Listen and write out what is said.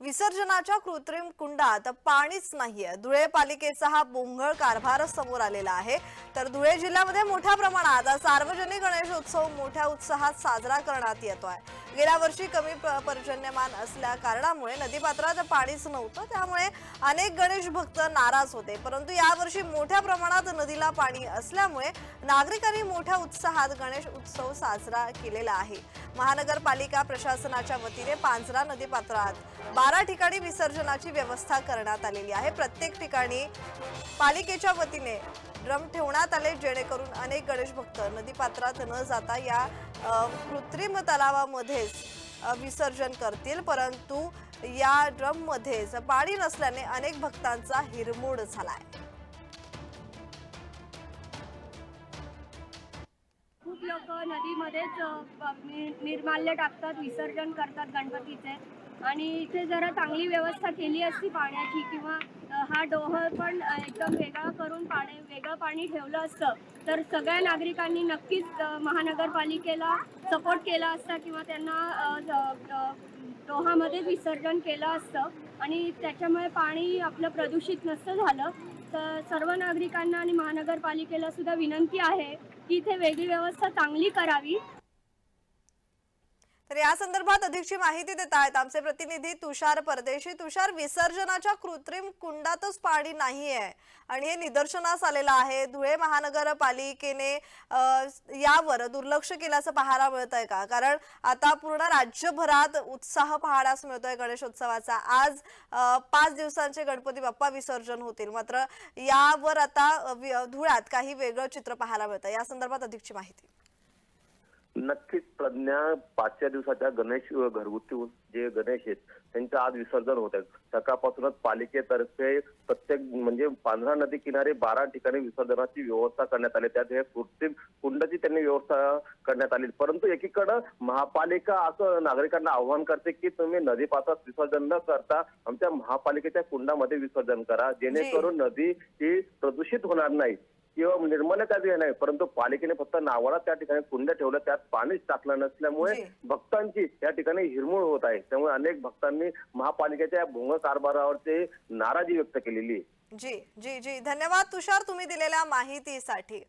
विसर्जनाच्या कृत्रिम कुंडात पाणीच नाहीये. धुळे पालिकेचा हा बोंघळ कारभार समोर आलेला आहे. तर धुळे जिल्ह्यामध्ये मोठ्या प्रमाणात सार्वजनिक गणेशोत्सव मोठ्या उत्साहात साजरा करण्यात येतो आहे गेल्या वर्षी कमी प- पर्जन्यमान असल्या कारणामुळे नदीपात्रात पाणीच नव्हतं त्यामुळे अनेक गणेश भक्त नाराज होते. परंतु यावर्षी मोठ्या प्रमाणात नदीला पाणी असल्यामुळे नागरिकांनी मोठ्या उत्साहात गणेश उत्सव साजरा केलेला आहे. महानगरपालिका प्रशासनाच्या वतीने पांझरा नदीपात्रात बारा ठिकाणी विसर्जनाची व्यवस्था करण्यात आलेली आहे. प्रत्येक ठिकाणी पालिकेच्या वतीने ड्रम ठेवण्यात आले जेणेकरून अनेक गणेश भक्त नदीपात्रात न जाता या कृत्रिम तलावामध्येच विसर्जन करतील. परंतु या ड्रममध्येच पाणी नसल्याने अनेक भक्तांचा हिरमोड झाला आहे लोक नदीमध्येच नि- निर्माल्य टाकतात विसर्जन करतात गणपतीचे. आणि इथे जरा चांगली व्यवस्था केली असती पाण्याची किंवा हा डोह पण एकदम वेगळा करून पाणी वेगळं पाणी ठेवलं असतं. तर सगळ्या नागरिकांनी नक्कीच महानगरपालिकेला सपोर्ट केला असता किंवा त्यांना डोहामध्ये विसर्जन केलं असतं. आणि त्याच्यामुळे पाणी आपलं प्रदूषित नसतं झालं. तर सर्व नागरिकांना आणि महानगरपालिकेला सुद्धा विनंती आहे की इथे वेगळी व्यवस्था चांगली करावी. तर या संदर्भात अधिकची माहिती देत आहेत आमचे प्रतिनिधी तुषार परदेशी. तुषार विसर्जनाच्या कृत्रिम कुंडातच पाणी नाहीये. आणि हे निदर्शनास आलेलं आहे. धुळे महानगरपालिकेने यावर दुर्लक्ष केल्याचं पाहायला मिळत आहे का? कारण आता पूर्ण राज्यभरात उत्साह पाहण्यास मिळतोय गणेशोत्सवाचा. आज पाच दिवसांचे गणपती बाप्पा विसर्जन होतील. मात्र यावर आता धुळ्यात काही वेगळं चित्र पाहायला मिळतं या संदर्भात अधिकची माहिती. नक्कीच प्रज्ञा पाचव्या दिवसाच्या गणेश घरगुती जे गणेश आहेत त्यांचं आज विसर्जन होत आहे. सकाळपासूनच पालिकेतर्फे प्रत्येक म्हणजे पांढरा नदी किनारे बारा ठिकाणी विसर्जनाची व्यवस्था करण्यात आली. त्यात हे कृत्रिम कुंडाची त्यांनी व्यवस्था करण्यात आली. परंतु एकीकडं महापालिका असं नागरिकांना आव्हान करते की तुम्ही नदीपात्रात विसर्जन न करता आमच्या महापालिकेच्या कुंडामध्ये विसर्जन करा. जेणेकरून नदी ही प्रदूषित होणार नाही. किंवा निर्मलता बी नाही परंतु पालिकेने फक्त नावाला त्या ठिकाणी कुंड ठेवलं त्यात पाणीच टाकलं नसल्यामुळे. भक्तांची या ठिकाणी हिरमोड होत आहे. त्यामुळे अनेक भक्तांनी महापालिकेच्या भोंग कारभारावरती नाराजी व्यक्त केलेली. जी जी जी. धन्यवाद तुषार तुम्ही दिलेल्या माहितीसाठी.